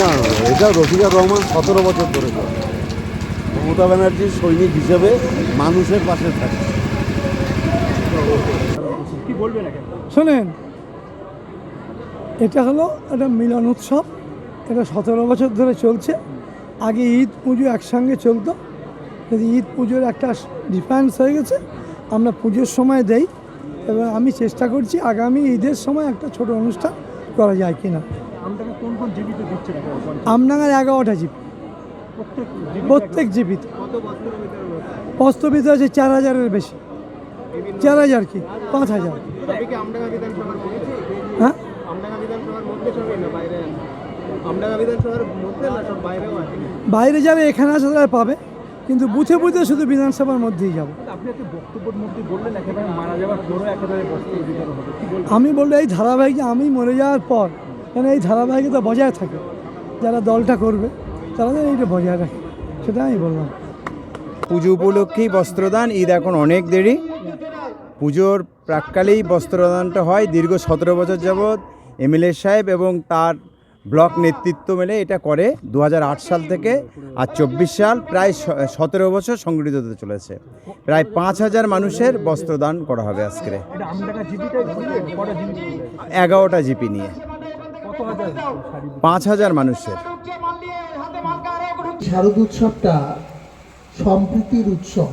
না এটা রফিকা রহমান সতেরো বছর ধরে করে। মমতা ব্যানার্জির সৈনিক হিসেবে মানুষের পাশে থাকে। কি বলবেন এখন? শোনেন এটা হলো একটা মিলন উৎসব। এটা সতেরো বছর ধরে চলছে। আগে ঈদ পুজো একসঙ্গে চলতো। কিন্তু ঈদ পুজোর একটা ডিফারেন্স হয়ে গেছে আমরা পুজোর সময় দেই। এবং আমি চেষ্টা করছি আগামী ঈদের সময় একটা ছোট অনুষ্ঠান করা যায় কিনা। আমডাঙ্গার এগারোটা জিপ প্রত্যেক জীবিত কত বস্ত্র আছে চার হাজারের বেশি। চার হাজার কি? পাঁচ হাজার। হ্যাঁ? বাইরে যারা এখানে আসলে পাবে। কিন্তু বুথে বুথে শুধু বিধানসভার মধ্যেই যাব। আমি বলব এই ধারাবাহিক আমি মরে যাওয়ার পর যেন এই ধারাবাহিকতা বজায় থাকে যারা দলটা করবে তারা যেন এইটা বজায় রাখে সেটা আমি বললাম। পুজো উপলক্ষেই বস্ত্রদান ঈদ এখন অনেক দেরি। পুজোর প্রাককালেই বস্ত্রদানটা হয় দীর্ঘ সতেরো বছর যাবৎ এমএলএ সাহেব এবং তার ব্লক নেতৃত্ব মেলে এটা করে দু হাজার আট সাল থেকে আর চব্বিশ সাল প্রায় সতেরো বছর সংগঠিত হতে চলেছে। প্রায় পাঁচ হাজার মানুষের বস্ত্রদান করা হবে আজকে। এগারোটা জিপি নিয়ে। পাঁচ হাজার মানুষের। শারদ উৎসবটা সম্প্রীতির উৎসব।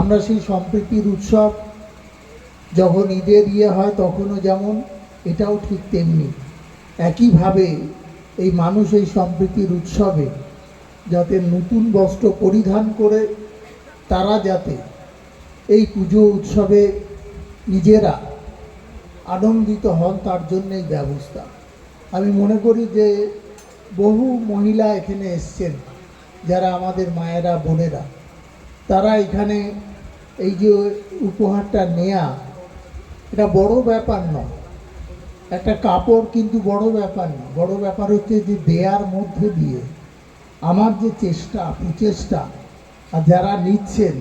আমরা সেই সম্প্রীতির উৎসব যখন ঈদের ইয়ে হয় তখনও যেমন, এটাও ঠিক তেমনি। একইভাবে এই মানুষ এই সম্প্রীতির উৎসবে যাতে নতুন বস্ত্র পরিধান করে, তারা যাতে এই পুজো উৎসবে নিজেরা আনন্দিত হন, তার জন্যই ব্যবস্থা। আমি মনে করি যে বহু মহিলা এখানে এসছেন, যারা আমাদের মায়েরা, বোনেরা। তারা এখানে এই যে উপহারটা নেয়া, এটা বড় ব্যাপার নয়। একটা কাপড় কিন্তু বড় ব্যাপার না। বড় ব্যাপার হচ্ছে যে দেয়ার মধ্যে দিয়ে আমার যে চেষ্টা প্রচেষ্টা আর যারা নিচ্ছেন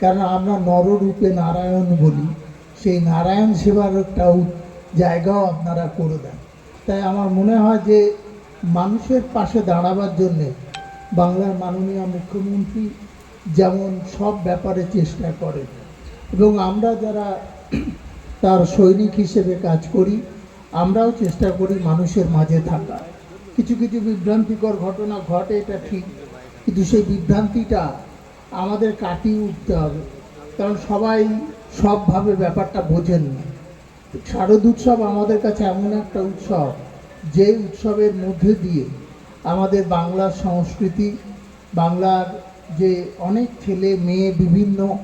কারণ আমরা নররূপে নারায়ণ বলি, সেই নারায়ণ সেবার একটা জায়গাও আপনারা করে দেন। তাই আমার মনে হয় যে মানুষের পাশে দাঁড়াবার জন্যে বাংলার মাননীয় মুখ্যমন্ত্রী যেমন সব ব্যাপারে চেষ্টা করেন। এবং আমরা যারা তার সৈনিক হিসেবে কাজ করি আমরাও চেষ্টা করি মানুষের মাঝে থাকা কিছু কিছু বিভ্রান্তিকর ঘটনা ঘটে, এটা ঠিক। কিন্তু সেই বিভ্রান্তিটা আমাদের কাটিয়ে উঠতে হবে। কারণ সবাই সবভাবে ব্যাপারটা বোঝেন না। শারদ উৎসব আমাদের কাছে এমন একটা উৎসব, যে উৎসবের মধ্যে দিয়ে আমাদের বাংলার সংস্কৃতি, বাংলার যে অনেক ছেলে মেয়ে বিভিন্ন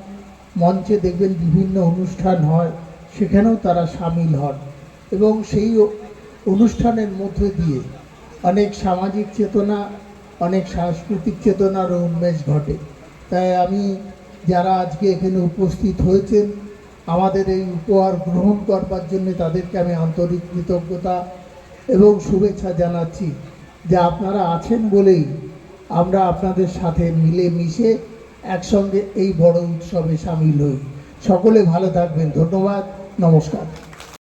মঞ্চে দেখবেন বিভিন্ন অনুষ্ঠান হয়, সেখানেও তারা সামিল হন। এবং সেই অনুষ্ঠানের মধ্যে দিয়ে অনেক সামাজিক চেতনা, অনেক সাংস্কৃতিক চেতনারও উন্মেষ ঘটে। তাই আমি যারা আজকে এখানে উপস্থিত হয়েছেন, আমাদের এই উপহার গ্রহণ করবার জন্য তাদেরকে আমি আন্তরিক কৃতজ্ঞতা এবং শুভেচ্ছা জানাচ্ছি যে আপনারা আছেন বলেই আমরা আপনাদের সাথে মিলে মিশে একসঙ্গে এই বড় উৎসবে সামিল হই। সকলে ভালো থাকবেন। ধন্যবাদ। নমস্কার।